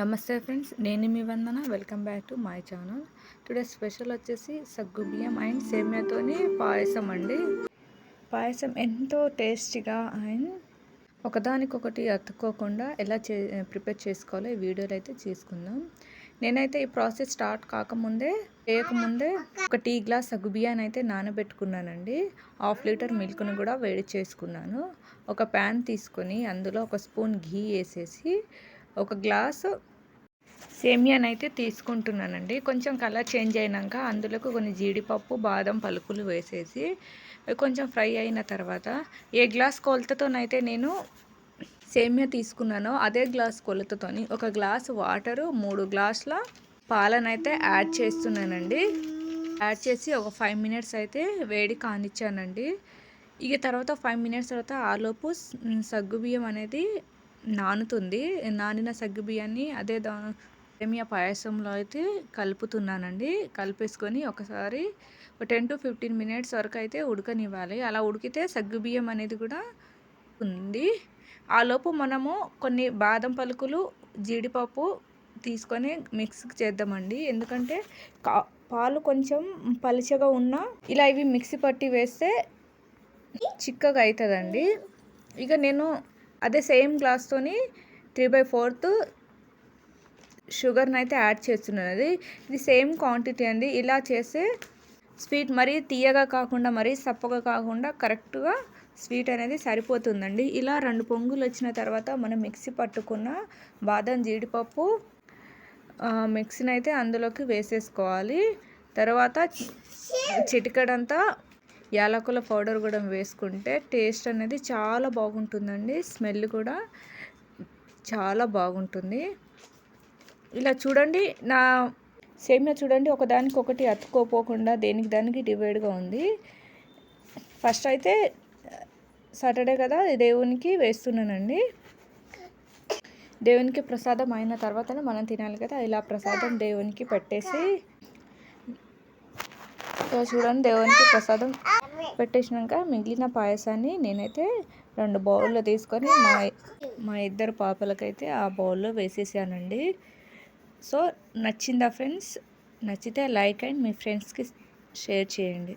నమస్తే ఫ్రెండ్స్ నేను మీ Vandana. Welcome back to my channel. Today special వచ్చేసి సగ్గు బియ్యం అండ్ సేమ్యాతోని పాయసం అండి. పాయసం ఎంతో టేస్టీగా అండ్ ఒకదానికొకటి అతుక్కోకుండా ఎలా చే ప్రిపేర్ చేసుకోవాలో ఈ వీడియోలో అయితే చేసుకుందాం. నేనైతే ఈ ప్రాసెస్ స్టార్ట్ కాకముందే చేయకముందే ఒక టీ గ్లాస్ సగ్గు బియ్యాన్ని అయితే నానబెట్టుకున్నానండి. హాఫ్ లీటర్ మిల్క్ను కూడా వేడి చేసుకున్నాను. ఒక ప్యాన్ తీసుకొని అందులో ఒక స్పూన్ ఘీ వేసేసి ఒక గ్లాసు సేమియాని అయితే తీసుకుంటున్నానండి. కొంచెం కలర్ చేంజ్ అయినాక అందులోకి కొన్ని జీడిపప్పు బాదం పలుకులు వేసేసి కొంచెం ఫ్రై అయిన తర్వాత ఏ గ్లాస్ కొలతతోనైతే నేను సేమియా తీసుకున్నానో అదే గ్లాస్ కొలతతోని ఒక గ్లాస్ వాటరు మూడు గ్లాసుల పాలనైతే యాడ్ చేస్తున్నానండి. యాడ్ చేసి ఒక ఫైవ్ మినిట్స్ అయితే వేడి కానిచ్చానండి. ఇక తర్వాత ఫైవ్ మినిట్స్ తర్వాత ఆలోపు సగ్గుబియ్యం అనేది నానుతుంది. నానిన సగ్గు బియ్యాన్ని అదే దా సేమియా పాయసంలో అయితే కలుపుతున్నానండి. కలిపేసుకొని ఒకసారి ఒక టెన్ టు ఫిఫ్టీన్ మినిట్స్ వరకు అయితే ఉడకనివ్వాలి. అలా ఉడికితే సగ్గు బియ్యం అనేది కూడా ఉంది. ఆలోపు మనము కొన్ని బాదం పలుకులు జీడిపప్పు తీసుకొని మిక్స్ చేద్దామండి. ఎందుకంటే కా పాలు కొంచెం పలుచగా ఉన్నా ఇలా ఇవి మిక్సీ పట్టి వేస్తే చిక్కగా అవుతుందండి ఇక నేను అదే సేమ్ గ్లాస్తోని త్రీ బై ఫోర్త్ షుగర్ని అయితే యాడ్ చేస్తున్నది ఇది సేమ్ క్వాంటిటీ అండి. ఇలా చేస్తే స్వీట్ మరీ తీయగా కాకుండా మరీ సప్పగా కాకుండా కరెక్ట్గా స్వీట్ అనేది సరిపోతుందండి. ఇలా రెండు పొంగులు వచ్చిన తర్వాత మనం మిక్సీ పట్టుకున్న బాదం జీడిపప్పు మిక్సీని అయితే అందులోకి వేసేసుకోవాలి. తర్వాత చిటికడంతా యాలకుల పౌడర్ కూడా వేసుకుంటే టేస్ట్ అనేది చాలా బాగుంటుందండి. స్మెల్ కూడా చాలా బాగుంటుంది. ఇలా చూడండి నా సేమియా చూడండి ఒకదానికి ఒకటి అతుక్కోపోకుండా దేనికి దానికి డివైడ్గా ఉంది. ఫస్ట్ అయితే సాటర్డే కదా దేవునికి వేస్తున్నానండి. దేవునికి ప్రసాదం అయిన తర్వాతనే మనం తినాలి కదా ఇలా ప్రసాదం దేవునికి పెట్టేసి చూడండి దేవునికి ప్రసాదం పెట్టేసినాక మిగిలిన పాయసాన్ని నేనైతే రెండు బౌల్లో తీసుకొని మా మా ఇద్దరు పాపలకైతే ఆ బౌల్లో వేసేసానండి. సో నచ్చిందా ఫ్రెండ్స్? నచ్చితే లైక్ అండ్ మీ ఫ్రెండ్స్కి షేర్ చేయండి.